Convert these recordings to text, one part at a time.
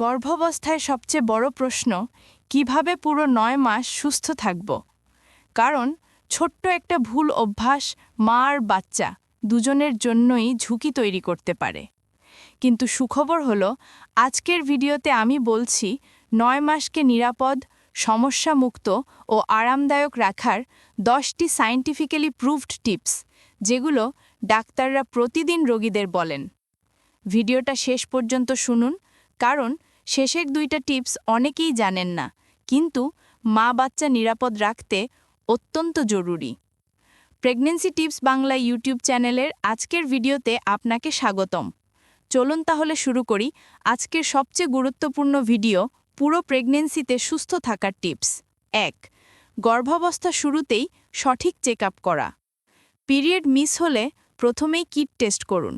গর্ভাবস্থায় সবচেয়ে বড় প্রশ্ন, কীভাবে পুরো নয় মাস সুস্থ থাকব? কারণ, ছোট্ট একটা ভুল অভ্যাস মা আর বাচ্চা দুজনের জন্যই ঝুঁকি তৈরি করতে পারে। কিন্তু সুখবর হলো, আজকের ভিডিওতে আমি বলছি, নয় মাসকে নিরাপদ, সমস্যামুক্ত ও আরামদায়ক রাখার দশটি সায়েন্টিফিক্যালি প্রুভড টিপস, যেগুলো ডাক্তাররা প্রতিদিন রোগীদের বলেন। ভিডিওটা শেষ পর্যন্ত শুনুন, কারণ শেষের দুইটা টিপস অনেকেই জানেন না, কিন্তু মা বাচ্চা নিরাপদ রাখতে অত্যন্ত জরুরি। প্রেগনেন্সি টিপস বাংলা ইউটিউব চ্যানেলের আজকের ভিডিওতে আপনাকে স্বাগতম। চলুন তাহলে শুরু করি আজকের সবচেয়ে গুরুত্বপূর্ণ ভিডিও পুরো প্রেগনেন্সিতে সুস্থ থাকার টিপস। এক, গর্ভাবস্থা শুরুতেই সঠিক চেক করা। পিরিয়ড মিস হলে প্রথমেই কিট টেস্ট করুন।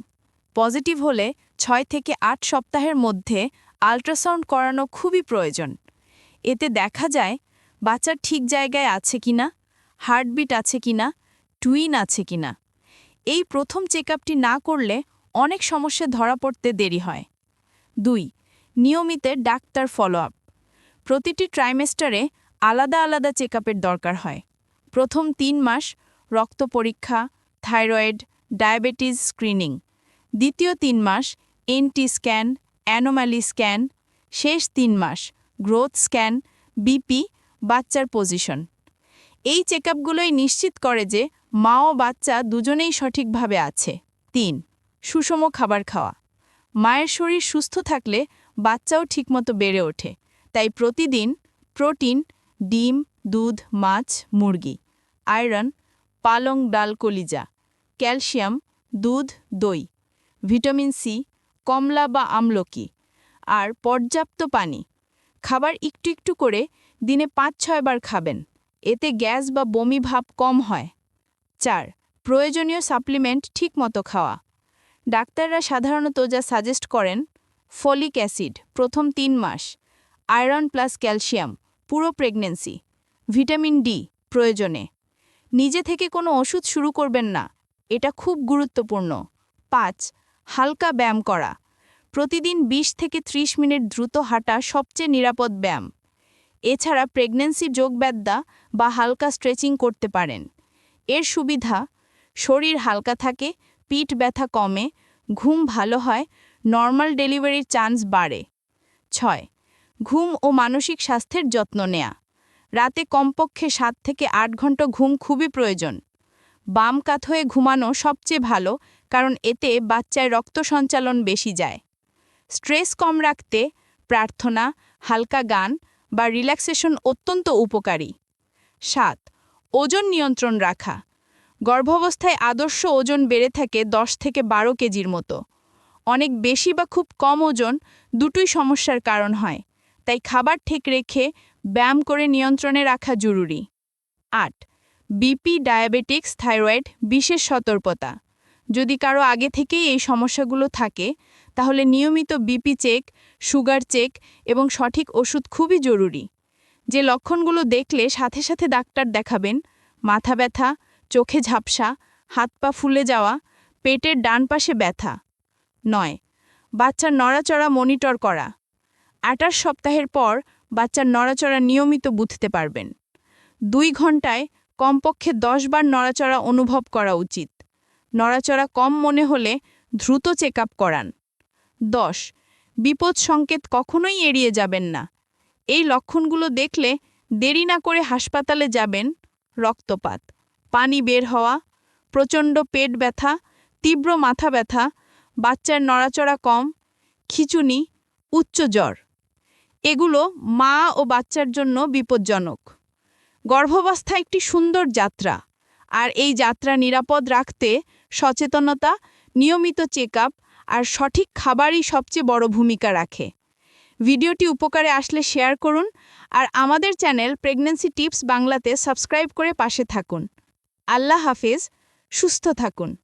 পজিটিভ হলে ছয় থেকে আট সপ্তাহের মধ্যে আল্ট্রাসাউন্ড করানো খুবই প্রয়োজন। এতে দেখা যায় বাচ্চার ঠিক জায়গায় আছে কিনা, হার্টবিট আছে কিনা, টুইন আছে কিনা। এই প্রথম চেক না করলে অনেক সমস্যা ধরা পড়তে দেরি হয়। দুই, নিয়মিত ডাক্তার ফলো আপ প্রতিটি ট্রাইমেস্টারে আলাদা আলাদা চেক দরকার হয়। প্রথম তিন মাস রক্ত পরীক্ষা থাইরয়েড ডায়াবেটিস স্ক্রিনিং দ্বিতীয় তিন মাস এনটি স্ক্যান অ্যানোমালি স্ক্যান, শেষ তিন মাস, গ্রোথ স্ক্যান, বিপি, বাচ্চার পজিশন। এই চেকআপগুলোই নিশ্চিত করে যে মা ও বাচ্চা দুজনেই সঠিকভাবে আছে। তিন, সুষম খাবার খাওয়া। মায়ের শরীর সুস্থ থাকলে বাচ্চাও ঠিকমতো বেড়ে ওঠে। তাই প্রতিদিন প্রোটিন, ডিম, দুধ, মাছ, মুরগি, আয়রন, পালং ডাল, কলিজা, ক্যালসিয়াম, দুধ, দই, ভিটামিন সি কমলা বা আমলকি। আর পর্যাপ্ত পানি। খাবার একটু একটু করে দিনে পাঁচ ছয়বার খাবেন। এতে গ্যাস বা বমি ভাব কম হয়। চার, প্রয়োজনীয় সাপ্লিমেন্ট ঠিকমতো খাওয়া। ডাক্তাররা সাধারণত যা সাজেস্ট করেন, ফলিক অ্যাসিড, প্রথম তিন মাস। আয়রন প্লাস ক্যালসিয়াম, পুরো প্রেগনেন্সি। ভিটামিন ডি, প্রয়োজনে। নিজে থেকে কোনো ওষুধ শুরু করবেন না। এটা খুব গুরুত্বপূর্ণ। পাঁচ হালকা ব্যায়াম করা। প্রতিদিন ২০ থেকে ৩০ মিনিট দ্রুত হাঁটা সবচেয়ে নিরাপদ ব্যায়াম। এছাড়া প্রেগন্যান্সি যোগব্যাদ্যা বা হালকা স্ট্রেচিং করতে পারেন। এর সুবিধা, শরীর হালকা থাকে, পিঠ ব্যথা কমে, ঘুম ভালো হয় নর্মাল ডেলিভারির চান্স বাড়ে। ছয়, ঘুম ও মানসিক স্বাস্থ্যের যত্ন নেয়া। রাতে কমপক্ষে সাত থেকে আট ঘণ্টা ঘুম খুবই প্রয়োজন। বাম কাত হয়ে ঘুমানো সবচেয়ে ভালো, কারণ এতে বাচ্চায় রক্ত সঞ্চালন বেশি যায়। স্ট্রেস কম রাখতে প্রার্থনা, হালকা গান বা রিল্যাক্সেশন অত্যন্ত উপকারী। সাত, ওজন নিয়ন্ত্রণ রাখা। গর্ভাবস্থায় আদর্শ ওজন বেড়ে থাকে দশ থেকে বারো কেজির মতো। অনেক বেশি বা খুব কম ওজন দুটোই সমস্যার কারণ হয়, তাই খাবার ঠিক রেখে ব্যায়াম করে নিয়ন্ত্রণে রাখা জরুরি। আট বিপি ডায়াবেটিক্স থাইরয়েড বিশেষ সতর্কতা। যদি কারও আগে থেকেই এই সমস্যাগুলো থাকে, তাহলে নিয়মিত বিপি চেক সুগার চেক এবং সঠিক ওষুধ খুবই জরুরি। যে লক্ষণগুলো দেখলে সাথে সাথে ডাক্তার দেখাবেন, মাথা ব্যথা, চোখে ঝাপসা, হাত পা ফুলে যাওয়া, পেটের ডান পাশে ব্যথা। নয়, বাচ্চার নড়াচড়া মনিটর করা। আটাশ সপ্তাহের পর বাচ্চার নড়াচড়া নিয়মিত বুঝতে পারবেন। দুই ঘন্টায় কমপক্ষে দশ বার নড়াচড়া অনুভব করা উচিত। নড়াচড়া কম মনে হলে দ্রুত চেক করান। দশ, বিপদ সংকেত কখনোই এড়িয়ে যাবেন না। এই লক্ষণগুলো দেখলে দেরি না করে হাসপাতালে যাবেন। রক্তপাত, পানি বের হওয়া, প্রচণ্ড পেট ব্যথা, তীব্র মাথা ব্যথা, বাচ্চার নড়াচড়া কম, খিচুনি, উচ্চ জ্বর। এগুলো মা ও বাচ্চার জন্য বিপজ্জনক। গর্ভাবস্থা একটি সুন্দর যাত্রা। আর এই যাত্রা নিরাপদ রাখতে সচেতনতা, নিয়মিত চেক আর সঠিক খাবারই সবচেয়ে বড় ভূমিকা রাখে। ভিডিওটি উপকারে আসলে শেয়ার করুন আর আমাদের চ্যানেল প্রেগন্যান্সি টিপস বাংলাতে সাবস্ক্রাইব করে পাশে থাকুন। আল্লাহ হাফেজ, সুস্থ থাকুন।